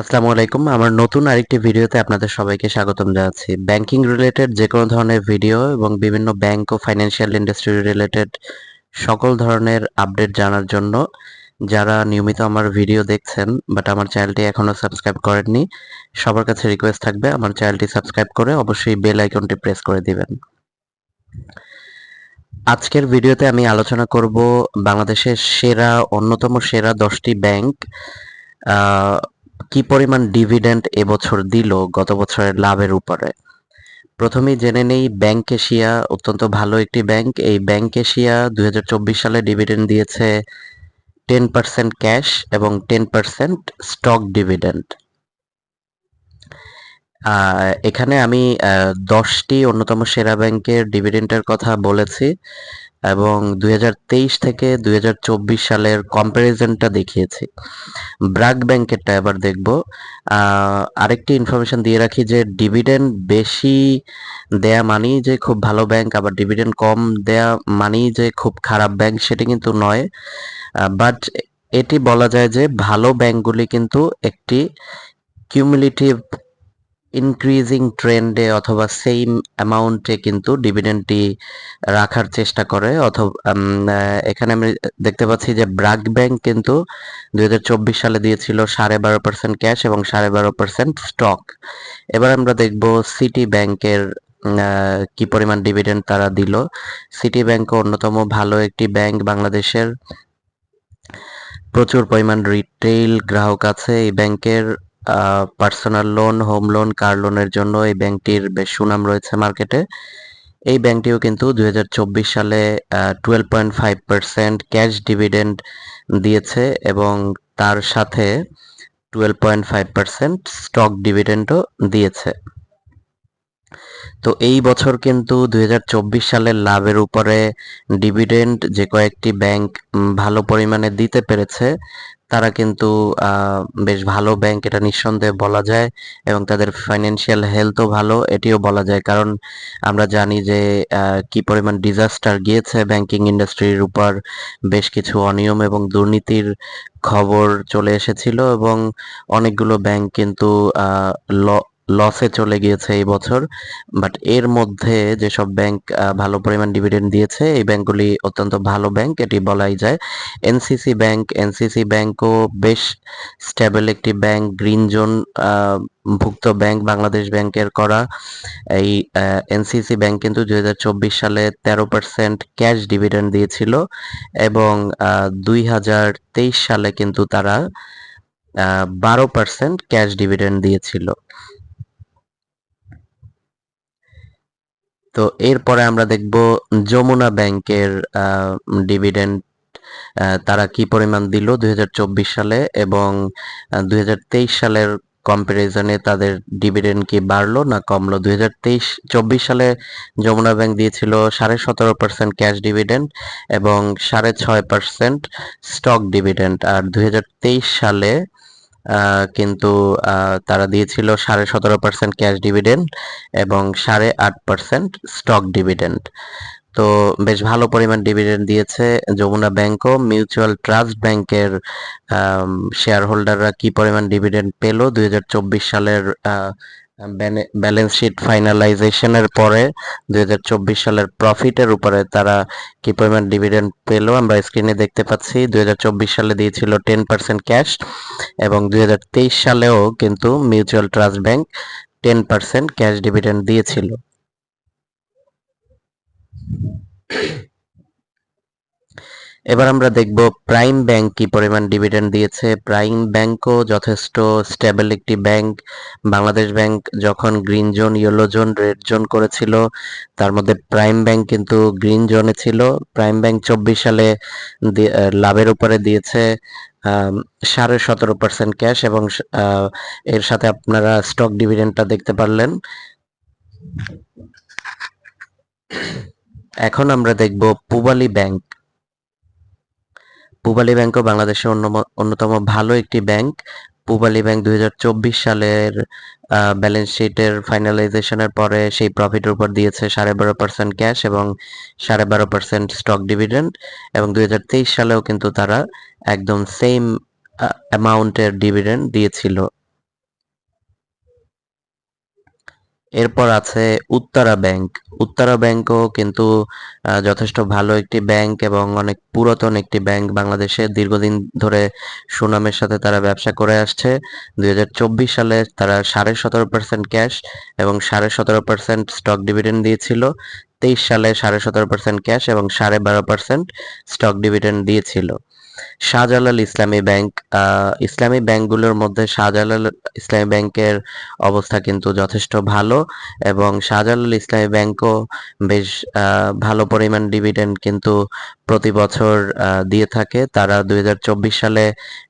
আসসালামু আলাইকুম। আমার নতুন আরেকটি ভিডিওতে আপনাদের সবাইকে স্বাগতম জানাচ্ছি। ব্যাংকিং রিলেটেড যে কোনো ধরনের ভিডিও এবং বিভিন্ন ব্যাংক ও ফাইন্যান্সিয়াল ইন্ডাস্ট্রি রিলেটেড সকল ধরনের আপডেট জানার জন্য যারা নিয়মিত আমার ভিডিও দেখছেন বাট আমার চ্যানেলটি এখনও সাবস্ক্রাইব করেননি, সবার কাছে রিকোয়েস্ট থাকবে আমার চ্যানেলটি সাবস্ক্রাইব করে অবশ্যই বেল আইকনটি প্রেস করে দিবেন। আজকের ভিডিওতে আমি আলোচনা করব বাংলাদেশের সেরা অন্যতম সেরা দশটি ব্যাংক কি পরিমাণ ডিভিডেন্ড এবছর দিল গত বছরের লাভের উপরে? প্রথমেই জেনে নেই ব্যাংক এশিয়া অত্যন্ত ভালো একটি ব্যাংক এই ব্যাংক এশিয়া দুই হাজার চব্বিশ সালে ডিভিডেন্ড দিয়েছে টেন পার্সেন্ট ক্যাশ এবং টেন পার্সেন্ট স্টক ডিভিডেন্ড এখানে আমি দশটি অন্যতম সেরা ব্যাংকের ডিভিডেন্টের কথা বলেছি এবং দু হাজার তেইশ থেকে দু হাজার চব্বিশ সালের কম্প্যারিজনটা দেখিয়েছি। ব্রাক ব্যাংকেরটা এবার দেখব। আরেকটি ইনফরমেশন দিয়ে রাখি যে ডিভিডেন্ড বেশি দেয়া মানেই যে খুব ভালো ব্যাংক, আবার ডিভিডেন্ড কম দেয়া মানেই যে খুব খারাপ ব্যাংক সেটি কিন্তু নয়। বাট এটি বলা যায় যে ভালো ব্যাংকগুলি কিন্তু একটি কিউমুলেটিভ ইনক্রিজিং ট্রেন্ডে অথবা সেম অ্যামাউন্টে কিন্তু ডিভিডেন্ডটি রাখার চেষ্টা করে অথবা এখানে আমি দেখতে পাচ্ছি যে ব্রাক ব্যাংক কিন্তু দুই সালে দিয়েছিল সাড়ে বারো পার্সেন্ট ক্যাশ এবং সাড়ে বারো পার্সেন্ট স্টক এবার আমরা দেখব সিটি ব্যাংকের কি পরিমাণ ডিভিডেন্ড তারা দিল। সিটি ব্যাংক অন্যতম ভালো একটি ব্যাংক বাংলাদেশের। প্রচুর পরিমাণ রিটেইল গ্রাহক আছে এই ব্যাংকের personal loan home loan car লোনের জন্য এই ব্যাংকটির বেশ সুনাম রয়েছে মার্কেটে এই ব্যাংকটিও কিন্তু দু হাজার চব্বিশ সালে twelve point five percent cash dividend দিয়েছে এবং তার সাথে twelve point five percent stock ডিভিডেন্ডও দিয়েছে। তো এই বছর কিন্তু দুই সালের লাভের উপরে ডিভিডেন্ড যে কয়েকটি ব্যাংক ভালো পরিমাণে দিতে পেরেছে তারা কিন্তু বেশ ভালো ব্যাংক এটা নিঃসন্দেহে বলা যায় এবং তাদের ফাইন্যান্সিয়াল হেলথও ভালো, এটিও বলা যায়। কারণ আমরা জানি যে কি পরিমাণ ডিজাস্টার গিয়েছে ব্যাংকিং ইন্ডাস্ট্রির উপর, বেশ কিছু অনিয়ম এবং দুর্নীতির খবর চলে এসেছিল এবং অনেকগুলো ব্যাংক কিন্তু লসে চলে গিয়েছে এই বছর বাট এর মধ্যে যেসব ব্যাংক ভালো পরিমাণ ডিভিডেন্ড দিয়েছে, এই ব্যাংকগুলি অত্যন্ত ভালো ব্যাংক এটি বলাই যায়। এনসিসি ব্যাংক এনসিসি ব্যাংকও বেশ স্টেবল একটি ব্যাংক গ্রিন জোন ভুক্ত ব্যাংক বাংলাদেশ ব্যাংকের করা। এই এনসিসি ব্যাংক কিন্তু দুই হাজার চব্বিশ সালে তেরো পার্সেন্ট ক্যাশ ডিভিডেন্ড দিয়েছিল এবং দুই হাজার তেইশ সালে কিন্তু তারা বারো পার্সেন্ট ক্যাশ ডিভিডেন্ড দিয়েছিল। তো এরপরে আমরা দেখব যমুনা ব্যাংকের ডিভিডেন্ড তারা কি পরিমাণ দিল দুই হাজার চব্বিশ সালে এবং দুই হাজার তেইশ সালের কম্পারিজনে তাদের ডিভিডেন্ড কি বাড়লো না কমলো? দুই তেইশ চব্বিশ সালে যমুনা ব্যাংক দিয়েছিল সাড়ে সতেরো পার্সেন্ট ক্যাশ ডিভিডেন্ড এবং সাড়ে ছয় পার্সেন্ট স্টক ডিভিডেন্ড আর দুই হাজার তেইশ সালে কিন্তু তারা দিয়েছিল সাড়ে সতেরো পার্সেন্ট ক্যাশ ডিভিডেন্ড এবং সাড়ে আট পার্সেন্ট স্টক ডিভিডেন্ড তো বেশ ভালো পরিমাণ ডিভিডেন্ড দিয়েছে যমুনা ব্যাংকও মিউচুয়াল ট্রাস্ট ব্যাংকের শেয়ার হোল্ডাররা কি পরিমাণ ডিভিডেন্ড পেল? দু হাজার চব্বিশ সালের ব্যালেন্স শিট ফাইনালাইজেশনের পরে দু হাজার চব্বিশ সালের প্রফিটের উপরে তারা কি পরিমাণ ডিভিডেন্ড পেল আমরা স্ক্রিনে দেখতে পাচ্ছি। দুই হাজার চব্বিশ সালে দিয়েছিল টেন পার্সেন্ট ক্যাশ এবং দুই হাজার তেইশ সালেও কিন্তু mutual trust bank ten percent cash dividend দিয়েছিল। এবার আমরা দেখব প্রাইম ব্যাংক কি পরিমাণ ডিভিডেন্ড দিয়েছে। প্রাইম ব্যাংকও যথেষ্ট স্টেবল একটি ব্যাংক। বাংলাদেশ ব্যাংক যখন green zone yellow zone red zone করেছিল, তার মধ্যে প্রাইম ব্যাংক কিন্তু গ্রিন জোনে ছিল। প্রাইম ব্যাংক চব্বিশ সালে লাভের উপরে দিয়েছে সাড়ে সতেরো পার্সেন্ট ক্যাশ এবং এর সাথে আপনারা স্টক ডিভিডেন্ডটা দেখতে পারলেন। এখন আমরা দেখব পুবালি ব্যাংক। পূবালী ব্যাংকও বাংলাদেশের অন্যতম ভালো একটি ব্যাংক। পূবালী ব্যাংক দুই সালের ব্যালেন্স শিটের ফাইনালাইজেশনের পরে সেই প্রফিটের উপর দিয়েছে সাড়ে বারো পার্সেন্ট ক্যাশ এবং সাড়ে বারো পার্সেন্ট স্টক ডিভিডেন্ড এবং দুই হাজার তেইশ সালেও কিন্তু তারা একদম সেম অ্যামাউন্টের ডিভিডেন্ড দিয়েছিল। এরপর আছে উত্তরা ব্যাংক। উত্তরা ব্যাংকও কিন্তু যথেষ্ট ভালো একটি ব্যাংক এবং অনেক পুরাতন একটি ব্যাংক বাংলাদেশে। দীর্ঘদিন ধরে সুনামের সাথে তারা ব্যবসা করে আসছে। দুই হাজার চব্বিশ সালে তারা সাড়ে সতেরো পার্সেন্ট ক্যাশ এবং সাড়ে সতেরো পার্সেন্ট স্টক ডিভিডেন্ড দিয়েছিল। তেইশ সালে সাড়ে সতেরো পার্সেন্ট ক্যাশ এবং সাড়ে বারো পার্সেন্ট স্টক ডিভিডেন্ড দিয়েছিল। শাহজালাল ইসলামী ব্যাংক ইসলামী ব্যাংকগুলোর মধ্যে শাহজালাল ইসলামী ব্যাংকের অবস্থা কিন্তু যথেষ্ট ভালো এবং শাহজালাল ইসলামী ব্যাংকও বেশ ভালো পরিমাণ ডিভিডেন্ড কিন্তু প্রতি বছর দিয়ে থাকে। তারা দুই হাজার চব্বিশ সালে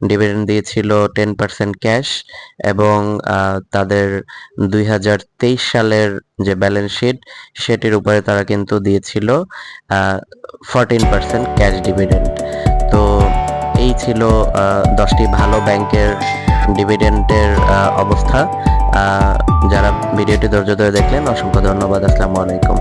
ডিভিডেন্ড দিয়েছিল টেন পার্সেন্ট ক্যাশ এবং তাদের দুই হাজার তেইশ সালের যে ব্যালেন্স শিট সেটির উপরে তারা কিন্তু দিয়েছিল ফোরটিন পার্সেন্ট ক্যাশ ডিভিডেন্ড তো ছিল দশটি ভালো ব্যাংকের ডিভিডেন্টের অবস্থা। যারা ভিডিওটি ধৈর্য ধরে দেখলেন, অসংখ্য ধন্যবাদ। আসসালামু আলাইকুম।